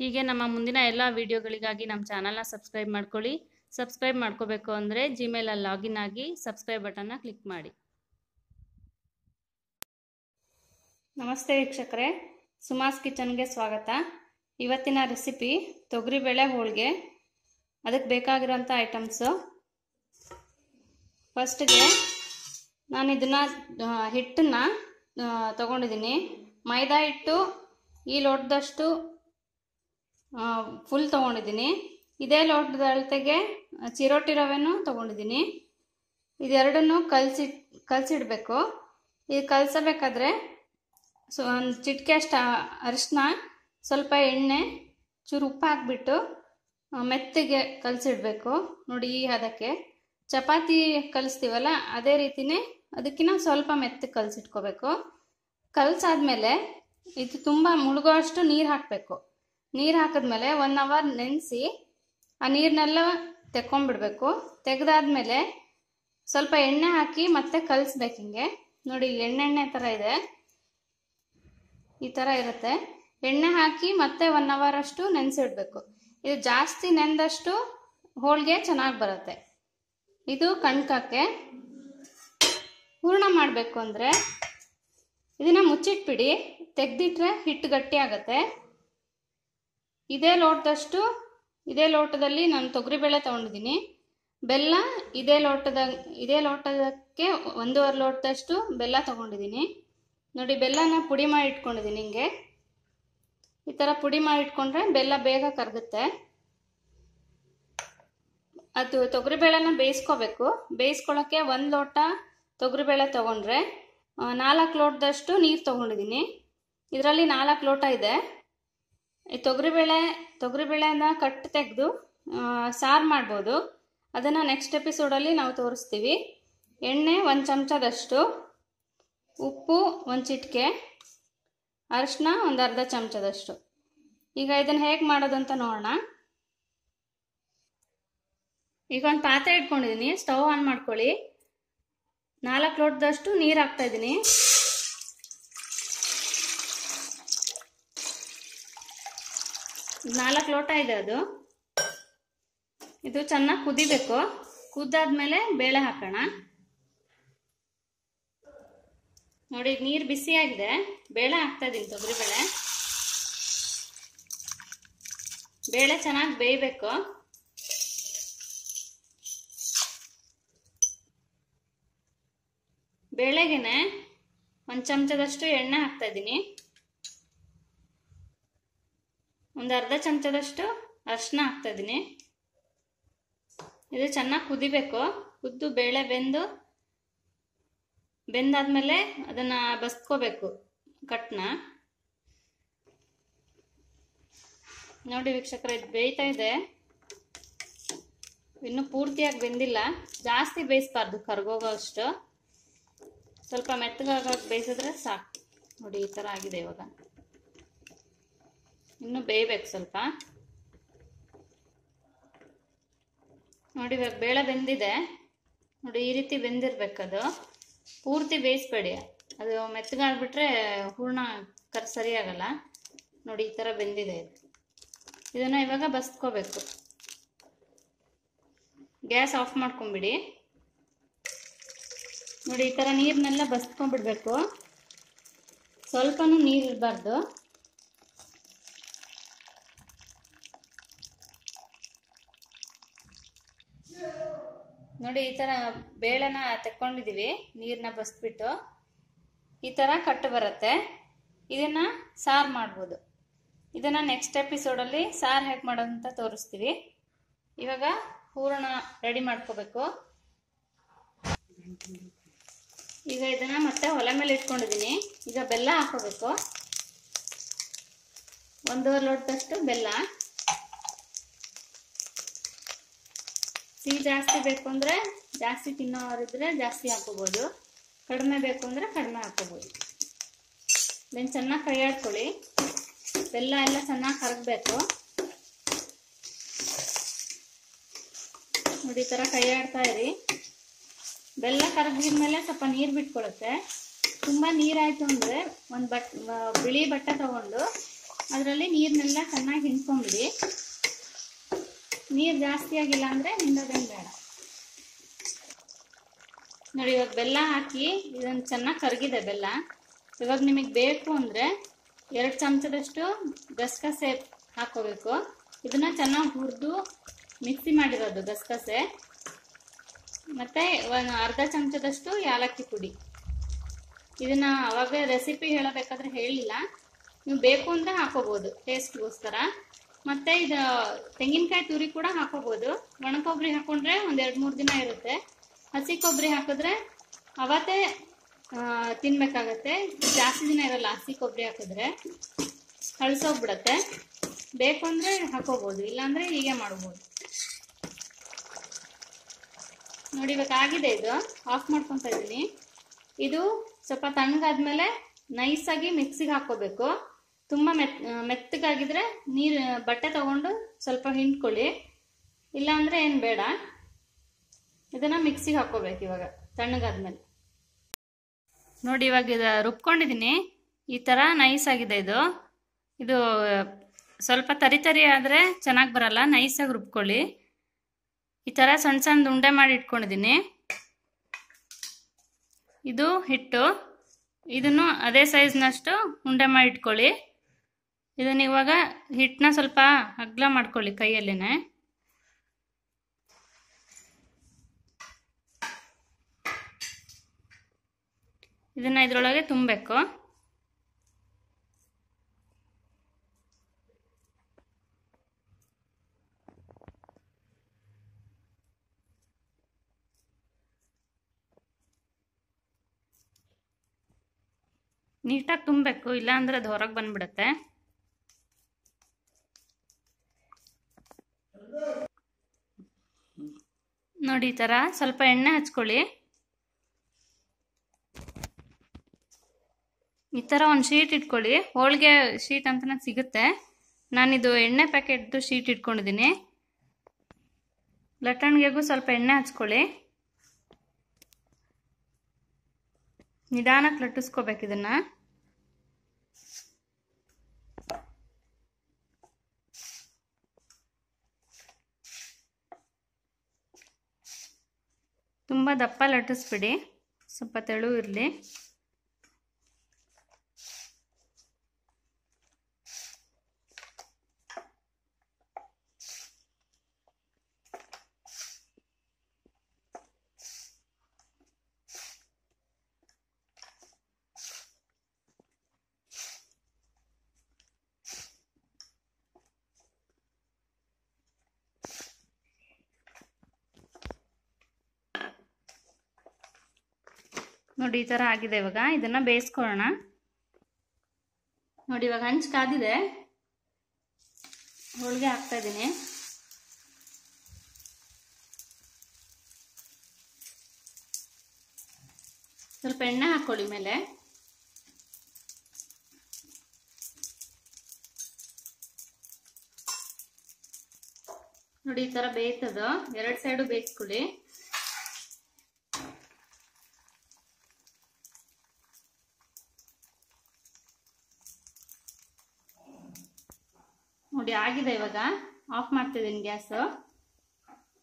ಹೀಗೆ ನಮ್ಮ ಮುಂದಿನ ಎಲ್ಲ ವಿಡಿಯೋಗಳಿಗಾಗಿ ನಮ್ಮ ಚಾನಲ್ನ ಸಬ್ಸ್ಕ್ರೈಬ್ ಮಾಡ್ಕೊಳ್ಳಿ. ಸಬ್ಸ್ಕ್ರೈಬ್ ಮಾಡ್ಕೋಬೇಕು ಅಂದರೆ ಜಿಮೇಲಲ್ಲಿ ಲಾಗಿನ್ ಆಗಿ ಸಬ್ಸ್ಕ್ರೈಬ್ ಬಟನ್ನ ಕ್ಲಿಕ್ ಮಾಡಿ. ನಮಸ್ತೆ ವೀಕ್ಷಕರೇ. ಸುಮಾಸ್ ಕಿಚನ್ಗೆ ಸ್ವಾಗತ. ಇವತ್ತಿನ ರೆಸಿಪಿ ತೊಗರಿಬೇಳೆ ಹೋಳಿಗೆ. ಅದಕ್ಕೆ ಬೇಕಾಗಿರೋಂಥ ಐಟಮ್ಸು. ಫಸ್ಟ್ಗೆ ನಾನು ಇದನ್ನು ಹಿಟ್ಟನ್ನು ತಗೊಂಡಿದ್ದೀನಿ. ಮೈದಾ ಹಿಟ್ಟು, ಈ ಲೋಟದಷ್ಟು ಫುಲ್ ತೊಗೊಂಡಿದ್ದೀನಿ. ಇದೇ ಲೋಟದ ಅಳತೆಗೆ ಚಿರೋಟಿ ರವೆನೂ ತೊಗೊಂಡಿದ್ದೀನಿ. ಇದೆರಡನ್ನು ಕಲಸಿ, ಕಲಸಿಡಬೇಕು. ಇದು ಕಲಸಬೇಕಾದ್ರೆ ಸೊ, ಒಂದು ಚಿಟಿಕೆ ಅಷ್ಟು ಅರಿಶಿನ ಸ್ವಲ್ಪ ಎಣ್ಣೆ, ಚೂರು ಉಪ್ಪು ಹಾಕ್ಬಿಟ್ಟು ಮೆತ್ತಗೆ ಕಲಸಿಡಬೇಕು. ನೋಡಿ, ಈ ಹದಕ್ಕೆ. ಚಪಾತಿ ಕಲಿಸ್ತೀವಲ್ಲ, ಅದೇ ರೀತಿನೇ ಅದಕ್ಕಿಂತ ಸ್ವಲ್ಪ ಮೆತ್ತಗೆ ಕಲಸಿಟ್ಕೋಬೇಕು. ಕಲಸಾದ್ಮೇಲೆ, ಇದು ತುಂಬ ಮುಳುಗೋ ಅಷ್ಟು ನೀರು ಹಾಕಬೇಕು. ನೀರು ಹಾಕಿದ್ಮೇಲೆ ಒನ್ ಅವರ್ ನೆನೆಸಿ ಆ ನೀರನ್ನೆಲ್ಲ ತೆಕ್ಕೊಂಡ್ಬಿಡ್ಬೇಕು ತೆಗೆದಾದ್ಮೇಲೆ ಸ್ವಲ್ಪ ಎಣ್ಣೆ ಹಾಕಿ ಮತ್ತೆ ಕಲಿಸ್ಬೇಕು ಹಿಂಗೆ. ನೋಡಿ ಎಣ್ಣೆಣ್ಣೆ ಥರ ಇದೆ. ಈ ಥರ ಇರುತ್ತೆ. ಎಣ್ಣೆ ಹಾಕಿ ಮತ್ತೆ ಒನ್ ಅವರ್ ಅಷ್ಟು ನೆನೆಸಿಡ್ಬೇಕು ಇದು ಜಾಸ್ತಿ ನೆಂದಷ್ಟು ಹೋಳಿಗೆ ಚೆನ್ನಾಗಿ ಬರುತ್ತೆ. ಇದು ಕಣ್ಕಕ್ಕೆ ಹೂರ್ಣ ಮಾಡಬೇಕು ಅಂದರೆ ಇದನ್ನು ಮುಚ್ಚಿಟ್ಬಿಡಿ. ತೆಗೆದಿಟ್ರೆ ಹಿಟ್ಟು ಗಟ್ಟಿ ಆಗುತ್ತೆ. ಇದೇ ಲೋಟದಷ್ಟು, ಇದೇ ಲೋಟದಲ್ಲಿ ನಾನು ತೊಗರಿಬೇಳೆ ತೊಗೊಂಡಿದ್ದೀನಿ. ಬೆಲ್ಲ ಇದೇ ಲೋಟದ, ಇದೇ ಲೋಟದಕ್ಕೆ ಒಂದೂವರೆ ಲೋಟದಷ್ಟು ಬೆಲ್ಲ ತೊಗೊಂಡಿದ್ದೀನಿ. ನೋಡಿ, ಬೆಲ್ಲನ ಪುಡಿ ಮಾಡಿ ಇಟ್ಕೊಂಡಿದ್ದೀನಿ ಹಿಂಗೆ. ಈ ಥರ ಪುಡಿ ಮಾಡಿ ಇಟ್ಕೊಂಡ್ರೆ ಬೆಲ್ಲ ಬೇಗ ಕರಗುತ್ತೆ. ಅದು ತೊಗರಿಬೇಳೆನ ಬೇಯಿಸ್ಕೋಬೇಕು. ಬೇಯಿಸ್ಕೊಳ್ಳೋಕ್ಕೆ ಒಂದು ಲೋಟ ತೊಗರಿಬೇಳೆ ತೊಗೊಂಡ್ರೆ ನಾಲ್ಕು ಲೋಟದಷ್ಟು ನೀರು ತೊಗೊಂಡಿದ್ದೀನಿ. ಇದರಲ್ಲಿ ನಾಲ್ಕು ಲೋಟ ಇದೆ. ಈ ತೊಗರಿಬೇಳೆ ತೊಗರಿಬೇಳೆನ ಕಟ್ಟು ತೆಗೆದು ಸಾರು ಮಾಡ್ಬೋದು. ಅದನ್ನು ನೆಕ್ಸ್ಟ್ ಎಪಿಸೋಡಲ್ಲಿ ನಾವು ತೋರಿಸ್ತೀವಿ. ಎಣ್ಣೆ ಒಂದು ಚಮಚದಷ್ಟು, ಉಪ್ಪು ಒಂದು ಚಿಟಿಕೆ ಅರಿಶಿನ ಒಂದು ಅರ್ಧ ಚಮಚದಷ್ಟು. ಈಗ ಇದನ್ನು ಹೇಗೆ ಮಾಡೋದು ಅಂತ ನೋಡೋಣ. ಈಗ ಒಂದು ಪಾತ್ರೆ ಇಟ್ಕೊಂಡಿದ್ದೀನಿ ಸ್ಟವ್ ಆನ್ ಮಾಡ್ಕೊಳ್ಳಿ. ನಾಲ್ಕು ಲೋಟದಷ್ಟು ನೀರು ಹಾಕ್ತಾ ನಾಲ್ಕು ಲೋಟ ಇದೆ ಅದು. ಇದು ಚೆನ್ನಾಗಿ ಕುದಿಬೇಕು. ಕುದ್ದಾದ್ಮೇಲೆ ಬೇಳೆ ಹಾಕೋಣ. ನೋಡಿ ನೀರು ಬಿಸಿಯಾಗಿದೆ ಬೇಳೆ ಹಾಕ್ತಾ ಇದ್ದೀನಿ ತೊಗರಿ ಬೇಳೆ. ಬೇಳೆ ಚೆನ್ನಾಗಿ ಬೇಯಬೇಕು. ಬೇಳೆಗೆನೆ ಒಂದು ಚಮಚದಷ್ಟು ಎಣ್ಣೆ ಹಾಕ್ತಾ ಇದ್ದೀನಿ ಒಂದು ಅರ್ಧ ಚಮಚದಷ್ಟು ಅರಿಶಿನ ಹಾಕ್ತಾ ಇದ್ದೀನಿ ಇದು ಚೆನ್ನಾಗಿ ಕುದಿಬೇಕು. ಕುದ್ದು ಬೇಳೆ ಬೆಂದು, ಬೆಂದಾದ್ಮೇಲೆ ಅದನ್ನು ಬಸ್ಕೋಬೇಕು ಕಟ್ನ. ನೋಡಿ ವೀಕ್ಷಕರ, ಇದು ಬೇಯ್ತಾ ಇದೆ. ಇನ್ನು ಪೂರ್ತಿಯಾಗಿ ಬೆಂದಿಲ್ಲ. ಜಾಸ್ತಿ ಬೇಯಿಸ್ಬಾರ್ದು ಕರ್ಗೋಗೋ ಅಷ್ಟು ಸ್ವಲ್ಪ ಮೆತ್ತಗಾಗಿ ಬೇಯಿಸಿದ್ರೆ ಸಾಕು. ನೋಡಿ, ಈ ಥರ ಆಗಿದೆ ಇವಾಗ. ಇನ್ನು ಬೇಯಬೇಕು ಸ್ವಲ್ಪ. ನೋಡಿ ಇವಾಗ ಬೇಳೆ ಬೆಂದಿದೆ. ನೋಡಿ ಈ ರೀತಿ ಬೆಂದಿರ್ಬೇಕದು. ಪೂರ್ತಿ ಬೇಯಿಸ್ಬೇಡಿ. ಅದು ಮೆತ್ತಗಾಗ್ಬಿಟ್ರೆ ಹೂರ್ಣ ಕರ್ ಸರಿಯಾಗಲ್ಲ. ನೋಡಿ ಈ ಥರ ಬೆಂದಿದೆ ಇದು. ಇದನ್ನು ಇವಾಗ ಬಸ್ಕೋಬೇಕು. ಗ್ಯಾಸ್ ಆಫ್ ಮಾಡ್ಕೊಂಬಿಡಿ. ನೋಡಿ ಈ ಥರ ನೀರನ್ನೆಲ್ಲ ಬಸ್ಕೊಂಡ್ಬಿಡ್ಬೇಕು ಸ್ವಲ್ಪನೂ ನೀರು ಇರಬಾರ್ದು. ನೋಡಿ, ಈ ಥರ ಬೇಳೆನ ತೆಕ್ಕೊಂಡಿದ್ದೀವಿ ನೀರನ್ನ ಬಸ್ಬಿಟ್ಟು. ಈ ಥರ ಕಟ್ಟು ಬರುತ್ತೆ. ಇದನ್ನು ಸಾರು ಮಾಡ್ಬೋದು. ಇದನ್ನು ನೆಕ್ಸ್ಟ್ ಎಪಿಸೋಡಲ್ಲಿ ಸಾರು ಹೇಗೆ ಮಾಡೋದಂತ ತೋರಿಸ್ತೀವಿ. ಇವಾಗ ಹೂರಣ ರೆಡಿ ಮಾಡ್ಕೋಬೇಕು. ಈಗ ಇದನ್ನು ಮತ್ತೆ ಒಲೆ ಮೇಲೆ ಇಟ್ಕೊಂಡಿದ್ದೀನಿ ಈಗ ಬೆಲ್ಲ ಹಾಕೋಬೇಕು. ಒಂದೂವರೆ ಲೋಟದಷ್ಟು ಬೆಲ್ಲ. ಸಿಹಿ ಜಾಸ್ತಿ ಬೇಕು ಅಂದರೆ ಜಾಸ್ತಿ ತಿನ್ನೋರಿದ್ರೆ ಜಾಸ್ತಿ ಹಾಕೋಬೋದು ಕಡಿಮೆ ಬೇಕು ಅಂದರೆ ಕಡಿಮೆ ಹಾಕೋಬೋದು ಇದನ್ನು ಚೆನ್ನಾಗಿ ಕೈ ಆಡ್ಕೊಳ್ಳಿ ಬೆಲ್ಲ ಎಲ್ಲ ಚೆನ್ನಾಗಿ ಕರಗಬೇಕು. ನೋಡಿ, ಈ ಥರ ಕೈ ಆಡ್ತಾ ಇರಿ. ಬೆಲ್ಲ ಕರಗಿದ್ಮೇಲೆ ಸ್ವಲ್ಪ ನೀರು ಬಿಟ್ಕೊಳುತ್ತೆ. ತುಂಬ ನೀರಾಯಿತು ಅಂದರೆ ಒಂದು ಬಟ್ ಬಿಳಿ ಬಟ್ಟೆ ತಗೊಂಡು ಅದರಲ್ಲಿ ನೀರನ್ನೆಲ್ಲ ಚೆನ್ನಾಗಿ ಹಿಂಡ್ಕೊಂಬಿಡಿ ನೀರು ಜಾಸ್ತಿ ಆಗಿಲ್ಲ ಅಂದರೆ ಬೇಡ. ನೋಡಿ, ಇವಾಗ ಬೆಲ್ಲ ಹಾಕಿ ಇದನ್ನು ಚೆನ್ನಾಗಿ ಕರಗಿದೆ ಬೆಲ್ಲ. ಇವಾಗ ನಿಮಗೆ ಬೇಕು ಅಂದರೆ ಎರಡು ಚಮಚದಷ್ಟು ಗಸಗಸೆ ಹಾಕೋಬೇಕು. ಇದನ್ನ ಚೆನ್ನಾಗಿ ಹುರಿದು ಮಿಕ್ಸಿ ಮಾಡಿರೋದು ಗಸಗಸೆ ಮತ್ತು ಒಂದು ಅರ್ಧ ಚಮಚದಷ್ಟು ಯಾಲಕ್ಕಿ ಪುಡಿ. ಇದನ್ನ ಅವಾಗ ರೆಸಿಪಿ ಹೇಳಬೇಕಾದ್ರೆ ಹೇಳಿಲ್ಲ. ನೀವು ಬೇಕು ಅಂದರೆ ಹಾಕೋಬೋದು, ಟೇಸ್ಟ್ಗೋಸ್ಕರ. ಮತ್ತು ಇದು ತೆಂಗಿನಕಾಯಿ ತುರಿ ಕೂಡ ಹಾಕೋಬಹುದು ಒಣ ಕೊಬ್ಬರಿ ಹಾಕೊಂಡ್ರೆ ಒಂದ್ ಎರಡ್ ಮೂರ್ ದಿನ ಇರುತ್ತೆ. ಹಸಿ ಕೊಬ್ಬರಿ ಹಾಕಿದ್ರೆ ಅವತ್ತೇ ತಿನ್ಬೇಕಾಗತ್ತೆ. ಜಾಸ್ತಿ ದಿನ ಇರಲ್ಲ ಹಸಿ ಕೊಬ್ಬರಿ ಹಾಕಿದ್ರೆ. ಹಳಸೋಗ್ಬಿಡತ್ತೆ ಬೇಕು ಅಂದ್ರೆ ಹಾಕೋಬಹುದು ಇಲ್ಲಾಂದ್ರೆ ಹೀಗೆ ಮಾಡ್ಬೋದು. ನೋಡಿ, ಇವಾಗ ಆಗಿದೆ ಇದು. ಆಫ್ ಮಾಡ್ಕೊಂತ ಇದ್ದೀನಿ ಇದು ಸ್ವಲ್ಪ ತಣ್ಣಗಾದ್ಮೇಲೆ ಆಗಿ ಮಿಕ್ಸಿಗೆ ಹಾಕೋಬೇಕು ತುಂಬ ಮೆತ್ ಮೆತ್ತಗಾಗಿದ್ರೆ ನೀರು ಬಟ್ಟೆ ತಗೊಂಡು ಸ್ವಲ್ಪ ಹಿಂಡ್ಕೊಳ್ಳಿ. ಇಲ್ಲಾಂದ್ರೆ ಏನು ಬೇಡ. ಇದನ್ನ ಮಿಕ್ಸಿಗೆ ಹಾಕೋಬೇಕು ಇವಾಗ, ತಣ್ಣಗಾದ್ಮೇಲೆ. ನೋಡಿ ಇವಾಗ ಇದು ರುಬ್ಕೊಂಡಿದ್ದೀನಿ ಈ ಥರ ನೈಸ್ ಆಗಿದೆ ಇದು. ಇದು, ಸ್ವಲ್ಪ ತರಿ ತರಿ ಆದರೆ ಚೆನ್ನಾಗಿ ಬರಲ್ಲ ನೈಸಾಗಿ ರುಬ್ಕೊಳ್ಳಿ. ಈ ಥರ ಸಣ್ಣ ಸಣ್ಣ ಉಂಡೆ ಮಾಡಿ ಇಟ್ಕೊಂಡಿದ್ದೀನಿ ಇದು ಹಿಟ್ಟು. ಇದನ್ನು ಅದೇ ಸೈಜ್ನಷ್ಟು ಉಂಡೆ ಮಾಡಿ ಇಟ್ಕೊಳ್ಳಿ. ಇದನ್ನ ಇವಾಗ ಹಿಟ್ಟನ್ನ ಸ್ವಲ್ಪ ಅಗ್ಲ ಮಾಡ್ಕೊಳ್ಳಿ ಕೈಯಲ್ಲೇ ಇದನ್ನ ಇದರೊಳಗೆ ತುಂಬಬೇಕು. ನೀಟಾಗಿ ತುಂಬಬೇಕು, ಇಲ್ಲಾಂದ್ರೆ ಅದು ಹೊರಗೆ ಬಂದ್ಬಿಡುತ್ತೆ. ನೋಡಿ ಈ ಥರ ಸ್ವಲ್ಪ ಎಣ್ಣೆ ಹಚ್ಕೊಳ್ಳಿ. ಈ ಥರ ಒಂದು ಶೀಟ್ ಇಟ್ಕೊಳ್ಳಿ. ಹೋಳಿಗೆ ಶೀಟ್ ಅಂತಲೇ ಸಿಗುತ್ತೆ. ನಾನಿದು ಎಣ್ಣೆ ಪ್ಯಾಕೆಟ್ದು ಶೀಟ್ ಇಟ್ಕೊಂಡಿದ್ದೀನಿ. ಲಟ್ಟಣಿಗೆಗೂ ಸ್ವಲ್ಪ ಎಣ್ಣೆ ಹಚ್ಕೊಳ್ಳಿ. ನಿಧಾನಕ್ಕೆ ಲಟ್ಟಿಸ್ಕೋಬೇಕು ಇದನ್ನ. ತುಂಬ ದಪ್ಪ ಲಟ್ಟಿಸ್ಬಿಡಿ. ಸ್ವಲ್ಪ ತೆಳು ಇರಲಿ. ನೋಡಿ, ಈ ಥರ ಆಗಿದೆ ಇವಾಗ. ಇದನ್ನ ಬೇಯಿಸ್ಕೊಳ್ಳೋಣ. ನೋಡಿ, ಇವಾಗ ಹಂಚು ಕಾದಿದೆ. ಹೋಳಿಗೆ ಹಾಕ್ತಾ ಇದ್ದೀನಿ. ಸ್ವಲ್ಪ ಎಣ್ಣೆ ಹಾಕ್ಕೊಳ್ಳಿ ಮೇಲೆ. ನೋಡಿ, ಈ ಥರ ಬೇಯ್ತದ. ಎರಡು ಸೈಡು ಬೇಯಿಸ್ಕೊಳ್ಳಿ ನೋಡಿ ಆಗಿದೆ ಇವಾಗ. ಆಫ್ ಮಾಡ್ತಿದ್ದೀನಿ ಗ್ಯಾಸು.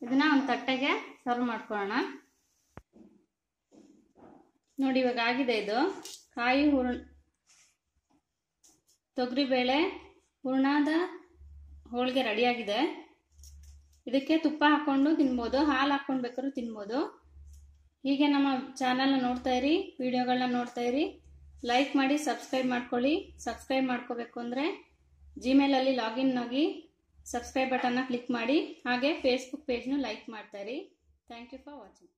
ಇದನ್ನ ಒಂದು ತಟ್ಟೆಗೆ ಸರ್ವ್ ಮಾಡ್ಕೊಳ್ಳೋಣ. ನೋಡಿ, ಇವಾಗ ಆಗಿದೆ ಇದು. ಕಾಯಿ ಹೂರ್ಣ ತೊಗರಿಬೇಳೆ ಹೂರ್ಣದ ಹೋಳಿಗೆ ರೆಡಿಯಾಗಿದೆ. ಇದಕ್ಕೆ ತುಪ್ಪ ಹಾಕ್ಕೊಂಡು ತಿನ್ಬೋದು, ಹಾಲು ಹಾಕ್ಕೊಂಡು ಬೇಕಾದ್ರೂ ತಿನ್ಬೋದು. ಹೀಗೆ ನಮ್ಮ ಚಾನಲ್ನ ನೋಡ್ತಾ ಇರಿ ವಿಡಿಯೋಗಳನ್ನ ನೋಡ್ತಾ ಇರಿ. ಲೈಕ್ ಮಾಡಿ ಸಬ್ಸ್ಕ್ರೈಬ್ ಮಾಡ್ಕೊಳ್ಳಿ. ಸಬ್ಸ್ಕ್ರೈಬ್ ಮಾಡ್ಕೋಬೇಕು ಅಂದರೆ ಜಿಮೇಲಲ್ಲಿ ಲಾಗಿನ್ ಆಗಿ ಸಬ್ಸ್ಕ್ರೈಬ್ ಬಟನ್ನ ಕ್ಲಿಕ್ ಮಾಡಿ, ಹಾಗೆ ಫೇಸ್ಬುಕ್ ಪೇಜ್ನು ಲೈಕ್ ಮಾಡ್ತಾ ಇರಿ. Thank you for watching